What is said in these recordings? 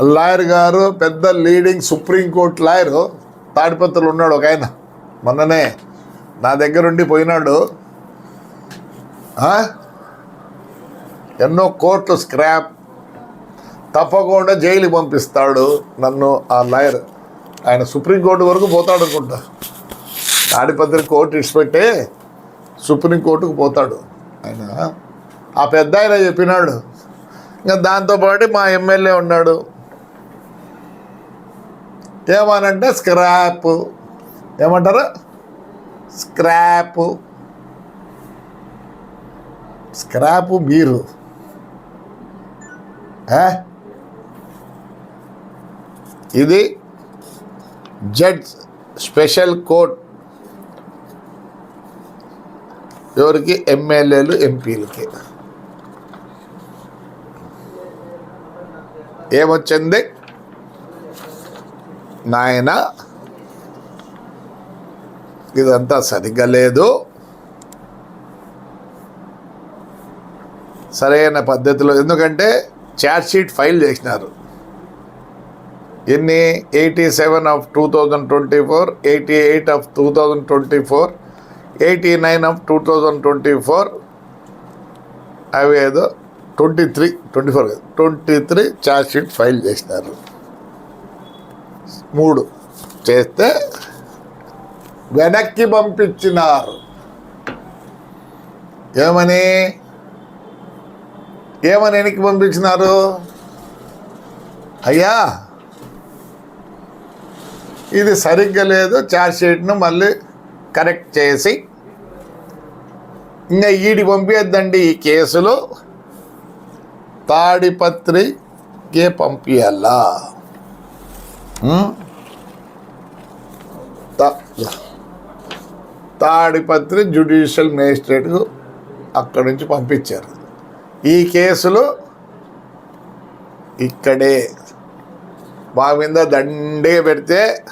Lawyer గారు పెద్ద leading supreme court lawyer తాడిపత్రులు ఉన్నాడు ఒక ఆయన. మొన్ననే నా దగ్గరుండి పోయినాడు. ఎన్నో కోర్టు స్క్రాప్ తప్పకుండా జైలు పంపిస్తాడు నన్ను ఆ లాయర్. ఆయన సుప్రీంకోర్టు వరకు పోతాడు అనుకుంటా. తాడిపత్రి కోర్టు ఇచ్చిపెట్టే సుప్రీంకోర్టుకు పోతాడు. ఆయన ఆ పెద్ద ఆయన చెప్పినాడు. ఇంకా దాంతోపాటు మా ఎమ్మెల్యే ఉన్నాడు. ఏమనంటే స్క్రాప్. ఏమంటారు? స్క్రాప్. స్క్రాప్ మీరు. ఇది జడ్జ్ స్పెషల్ కోర్ట్ ఎవరికి? ఎమ్మెల్యేలు ఎంపీలకి. ఏమొచ్చింది? నాయన ఇదంతా సరిగ్గా లేదు. సరైన పద్ధతిలో ఎందుకంటే ఛార్జ్ షీట్ ఫైల్ చేసినారు. ఎన్ని eighty seven of two thousand twenty four eighty eight of two thousand twenty four eighty nine of two thousand twenty four అవి ఏదో twenty three twenty four twenty three charge sheet file చేసినారు. మూడు చేస్తే వెనక్కి పంపించినారు. ఏమని? ఏమని వెనక్కి పంపించినారు? అయ్యా ఇది సరిగ్గా లేదు ఛార్జ్ షీట్ను మళ్ళీ కరెక్ట్ చేసి ఇంకా ఈడి పంపించద్దండి ఈ కేసులో. తాడిపత్రికే పంపించాలా తాడిపత్రి జ్యుడిషియల్ మేజిస్ట్రేట్కు అక్కడి నుంచి పంపించారు. ఈ కేసులో ఇక్కడే మా మీద దండే పెడితే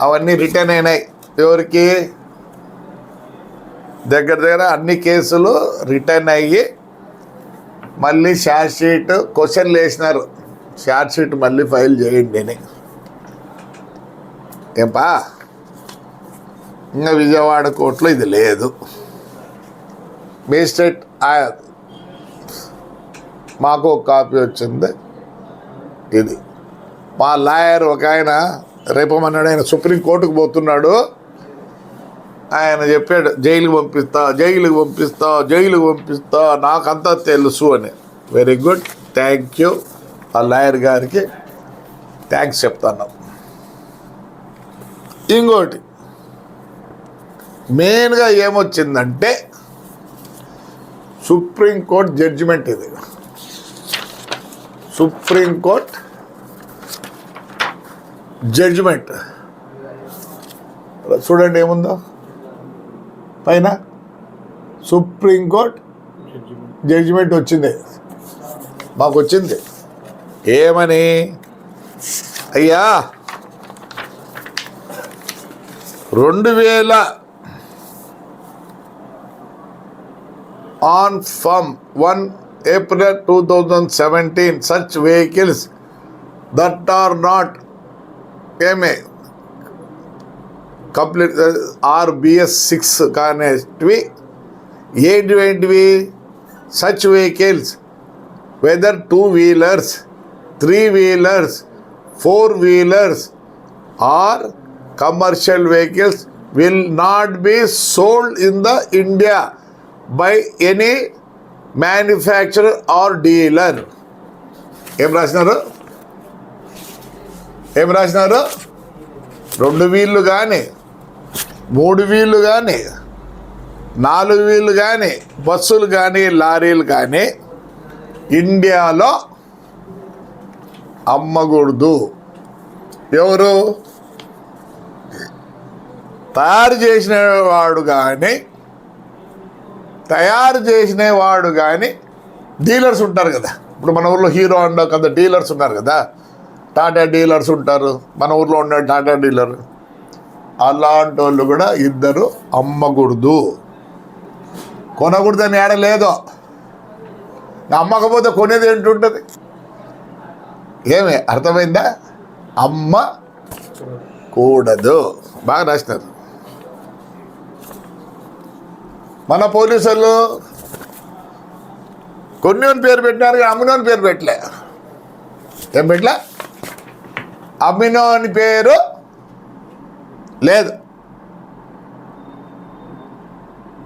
అవన్నీ రిటర్న్ అయినాయి. ఎవరికి? దగ్గర దగ్గర అన్ని కేసులు రిటర్న్ అయ్యి మళ్ళీ షార్ట్ షీట్ క్వశ్చన్లు వేసినారు. షార్ట్ షీట్ మళ్ళీ ఫైల్ చేయండి అని. ఏంపా ఇంకా విజయవాడ కోర్టులో ఇది లేదు. మేజిస్ట్రేట్ ఆ- మాకు ఒక కాపీ వచ్చింది. ఇది మా లాయర్ ఒక ఆయన రేపమన్నాడు ఆయన సుప్రీంకోర్టుకు పోతున్నాడు. ఆయన చెప్పాడు జైలుకి పంపిస్తా జైలుకి పంపిస్తా జైలుకి పంపిస్తా నాకంతా తెలుసు అని. వెరీ గుడ్ థ్యాంక్ యూ ఆ లాయర్ గారికి థ్యాంక్స్ చెప్తాను. ఇంకోటి. మెయిన్గా ఏమొచ్చిందంటే సుప్రీంకోర్టు జడ్జిమెంట్ ఇది. Supreme court judgement. చూడండి ఏముందో. పైన సుప్రీంకోర్టు జడ్జిమెంట్ వచ్చింది. మాకు వచ్చింది ఏమని? అయ్యా! రెండు వేల on from one April two thousand seventeen such vehicles that are not ఏమే కంప్లీట్ ఆర్ బిఎస్ సిక్స్ కానివి ఏంటివేంటివి such vehicles whether two wheelers three wheelers four wheelers or commercial vehicles will not be sold in the India by any manufacturer or dealer ఏం రాసినారు? ఏం రాసినారు? రెండు వీళ్ళు కానీ మూడు వీళ్ళు కానీ నాలుగు వీళ్ళు కానీ బస్సులు కానీ లారీలు కానీ ఇండియాలో అమ్మకూడదు. ఎవరు? తయారు చేసిన వాడు కానీ తయారు చేసిన వాడు కానీ డీలర్స్ ఉంటారు కదా. ఇప్పుడు మన ఊర్లో హీరో అండో కదా డీలర్స్ ఉన్నారు కదా. టాటా డీలర్స్ ఉంటారు. మన ఊర్లో ఉన్న టాటా డీలర్. అలాంటి వాళ్ళు కూడా ఇద్దరు అమ్మకూడదు. కొనకూడదని ఏడ లేదు. అమ్మకపోతే కొనేది ఏంటుంటుంది? ఏమి? అర్థమైందా? అమ్మ కూడదు. బాగా రాసినారు. మన పోలీసులు కొన్ని పేరు పెట్టినారు కానీ అమ్మినో పేరు పెట్టలే. ఏం పెట్టలే? అమ్మినోని పేరు లేదు.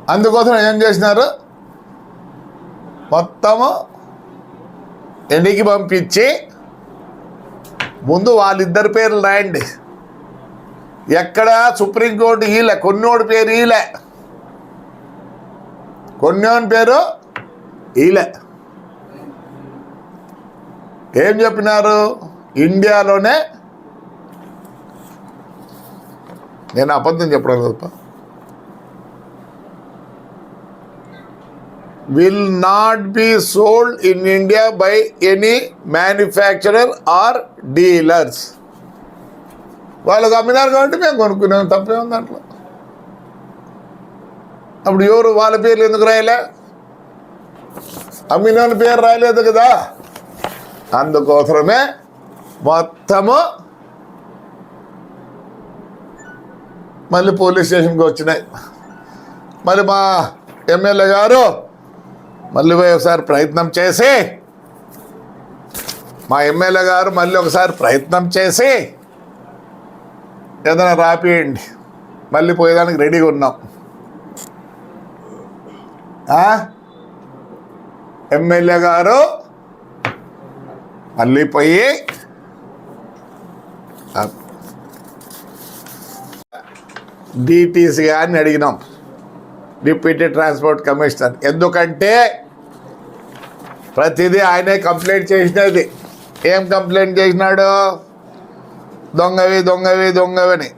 అందుకోసం ఏం చేసినారు? మొత్తము ఎన్నికి పంపించి ముందు వాళ్ళిద్దరి పేర్లు రాయండి. ఎక్కడ సుప్రీంకోర్టు ఈలే కొన్నోడి పేరు ఈలే. కొన్నోని పేరు ఈలే. ఏం చెప్పినారు? ఇండియాలోనే నేను అబద్ధం చెప్పడం తప్ప will not be sold in India by any manufacturer or dealers వాళ్ళకు అమ్మినారు కాబట్టి మేము కొనుక్కున్నాం తప్పే ఉంది దాంట్లో. అప్పుడు ఎవరు వాళ్ళ పేర్లు ఎందుకు రాయలే? అమ్మిన పేరు రాయలేదు కదా? అందుకోసమే మొత్తము మళ్ళీ పోలీస్ స్టేషన్కి వచ్చినాయి. మరి మా ఎమ్మెల్యే గారు మళ్ళీ పోయి ఒకసారి ప్రయత్నం చేసి మా ఎమ్మెల్యే గారు మళ్ళీ ఒకసారి ప్రయత్నం చేసి ఏదైనా రాపియండి. మళ్ళీ పోయేదానికి రెడీగా ఉన్నాం. ఎమ్మెల్యే గారు మళ్ళీ పోయి డిటీసీ గారిని అడిగినాం. Deputy transport commissioner. ఎందుకంటే ప్రతిదీ ఆయనే కంప్లైంట్ చేసినది. ఏం కంప్లైంట్ చేసినాడు? దొంగవి దొంగవి దొంగవని.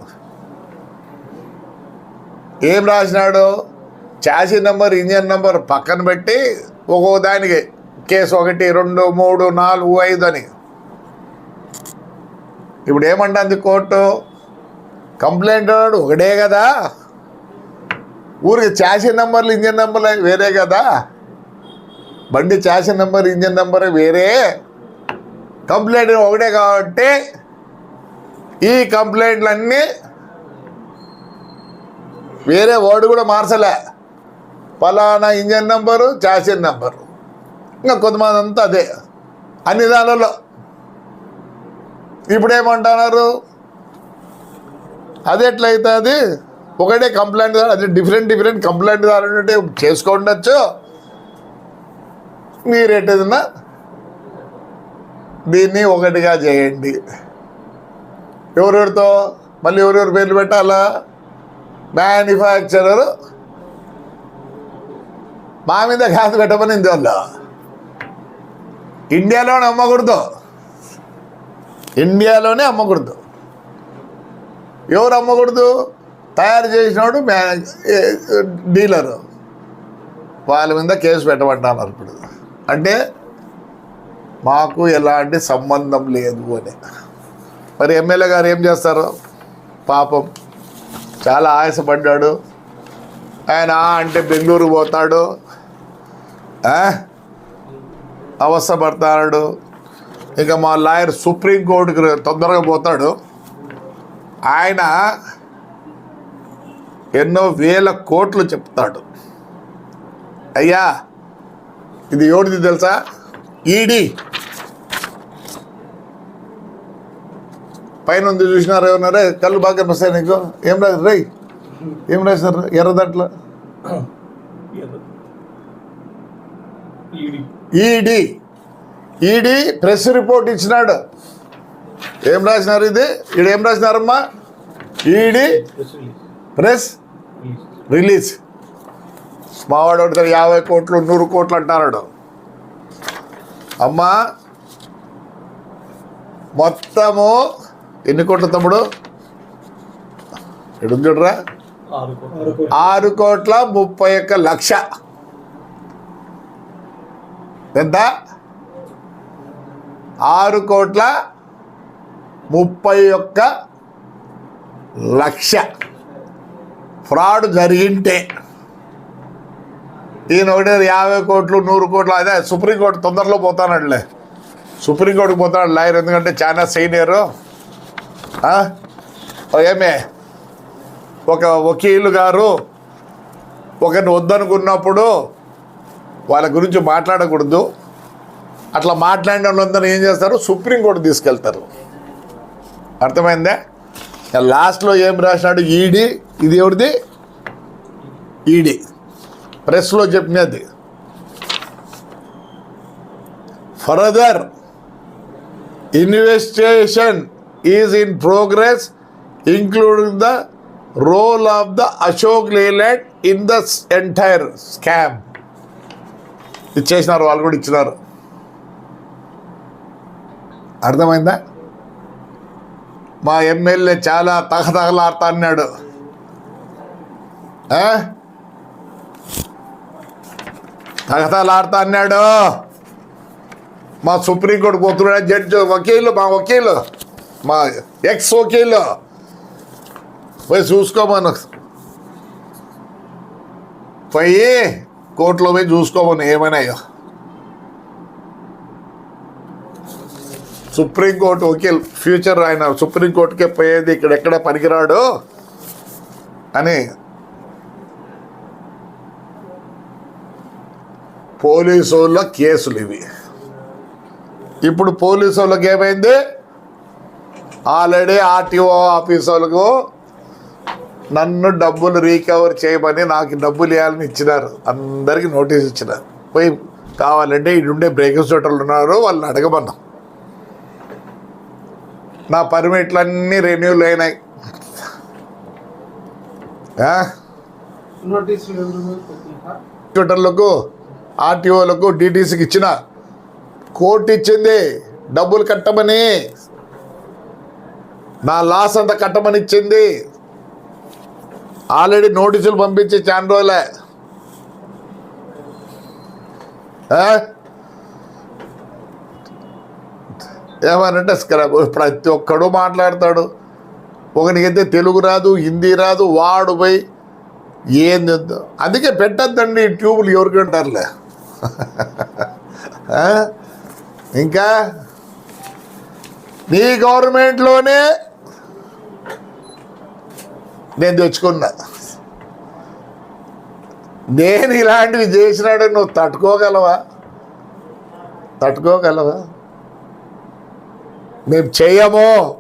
ఏం రాసినాడు? చాసీ నెంబర్ ఇంజన్ నెంబర్ పక్కన పెట్టి ఒక్కో దానికి కేసు ఒకటి రెండు మూడు నాలుగు ఐదు అని. ఇప్పుడు ఏమంటుంది కోర్టు? కంప్లైంట్ వాడు ఒకటే కదా. ఊరికి చాసీ నెంబర్లు ఇంజన్ నెంబర్లు వేరే కదా. బండి చాసీ నెంబర్ ఇంజన్ నెంబర్ వేరే. కంప్లైంట్ ఒకటే కాబట్టి ఈ కంప్లైంట్లన్నీ వేరే వాడు కూడా మార్చలే. ఫలానా ఇంజన్ నెంబరు చాసిన్ నెంబరు. ఇంకా కొంతమంది అంతా అదే. అన్ని దానిలో. ఇప్పుడు ఏమంటున్నారు అది ఎట్లయితుంది? ఒకటే కంప్లైంట్ అది డిఫరెంట్ డిఫరెంట్ కంప్లైంట్ ఉంటే చేసుకోండొచ్చు. మీరు ఎట్టేదన్నా దీన్ని ఒకటిగా చేయండి. ఎవరెవరితో? మళ్ళీ ఎవరెవరి పేర్లు పెట్టాలా? మ్యానుఫ్యాక్చరర్ మా మీద కాదు పెట్టమనింది వాళ్ళు ఇండియాలోనే అమ్మకూడదు. ఇండియాలోనే అమ్మకూడదు. ఎవరు అమ్మకూడదు? తయారు చేసినోడు డీలరు. వాళ్ళ మీద కేసు పెట్టమంటున్నారు ఇప్పుడు అంటే మాకు ఎలాంటి సంబంధం లేదు అని. మరి ఎమ్మెల్యే గారు ఏం చేస్తారు? పాపం చాలా ఆయాసపడ్డాడు. ఆయన అంటే బెంగళూరు పోతాడు. ఆ? అవస్థ ఇక మా లాయర్ సుప్రీంకోర్టుకి తొందరగా పోతాడు. ఆయన ఎన్నో వేల కోట్లు చెప్తాడు. అయ్యా ఇది ఎవరిది తెలుసా? ఈడీ. పైన ఉంది చూసినారు ఏమన్నారే కళ్ళు బాగా కనిపిస్తాయి నీకు? ఏం రాదు రై ఏం రాశారు? ఎర్రదట్ల? ఈడి. ఈడీ. ప్రెస్ రిపోర్ట్ ఇచ్చినాడు. ఏం రాసినారు ఇది? ఈడు ఏం రాసినారమ్మా? ED press release. మావాడు ఒకటి యాభై కోట్లు నూరు కోట్లు అంటున్నాడు. అమ్మా మొత్తము ఎన్ని కోట్ల తమ్ముడు? ఎడు చూడరా? ఆరు కోట్ల ముప్పై ఒక్క లక్ష. ఎంత? ఆరు కోట్ల ముప్పై ఒక్క లక్ష. ఫ్రాడ్ జరిగింటే ఈయన ఒకటి యాభై కోట్లు నూరు కోట్లు అదే సుప్రీంకోర్టు తొందరలో పోతానట్లే. సుప్రీంకోర్టుకు పోతాడు లాయర్ ఎందుకంటే చాలా సీనియరు. ఏమే ఒక వకీలు గారు ఒకరిని వద్దనుకున్నప్పుడు వాళ్ళ గురించి మాట్లాడకూడదు. అట్లా మాట్లాడిన వాళ్ళందరూ ఏం చేస్తారు? సుప్రీంకోర్టు తీసుకెళ్తారు. అర్థమైందా? లాస్ట్లో ఏం రాసినాడు ఈడీ. ఇది ఎవరిది? ఈడీ. ప్రెస్లో చెప్పినది further investigation is in progress including the role of the Ashok Leyland in the entire scam. ఇచ్చేసినారు వాళ్ళు కూడా ఇచ్చినారు. అర్థమైందా? మా ఎమ్మెల్యే చాలా తహతహలాడుతా అన్నాడు. ఆ? అన్నాడు. మా సుప్రీంకోర్టు పోతున్నాడు జడ్జి వకీలు మా వకీలు మా ఎక్స్ వకీలు. పోయి చూసుకోమను. పోయి కోర్టులో పోయి చూసుకోమని ఏమైనా సుప్రీంకోర్టు వకీల్ ఫ్యూచర్ ఆయన సుప్రీంకోర్టుకే పోయేది ఇక్కడ ఎక్కడ పనికిరాడు అని పోలీసు వాళ్ళ కేసులు ఇవి. ఇప్పుడు పోలీసు వాళ్ళకి ఏమైంది? ఆల్రెడీ ఆర్టీఓ ఆఫీసు వాళ్ళకు నన్ను డబ్బులు రీకవర్ చేయమని నాకు డబ్బులు ఇవ్వాలని ఇచ్చినారు. అందరికీ నోటీస్ ఇచ్చినారు పోయి కావాలంటే ఇటుండే బ్రేకర్స్ హోటల్ ఉన్నారు వాళ్ళని అడగమన్నాం. నా పర్మిట్లన్నీ రెన్యూల్ అయినాయి? హోటళ్ళకు ఆర్టీఓలకు డీటీసీకి ఇచ్చిన. కోర్టు ఇచ్చింది డబ్బులు కట్టమని. నా లాస్ అంతా కట్టమని ఇచ్చింది. ఆల్రెడీ నోటీసులు పంపించి చాలా రోజులే. ఏమనంటే స్క్రబ్ ప్రతి ఒక్కడు మాట్లాడతాడు. ఒకనికైతే తెలుగు రాదు హిందీ రాదు వాడు పోయి ఏంది అందుకే పెట్టద్దండి ట్యూబులు ఎవరికి ఉంటారులే ఇంకా? నీ గవర్నమెంట్లోనే నేను తెచ్చుకున్నా. నేను ఇలాంటివి చేసినాడు నువ్వు తట్టుకోగలవా? తట్టుకోగలవా? మేము చేయము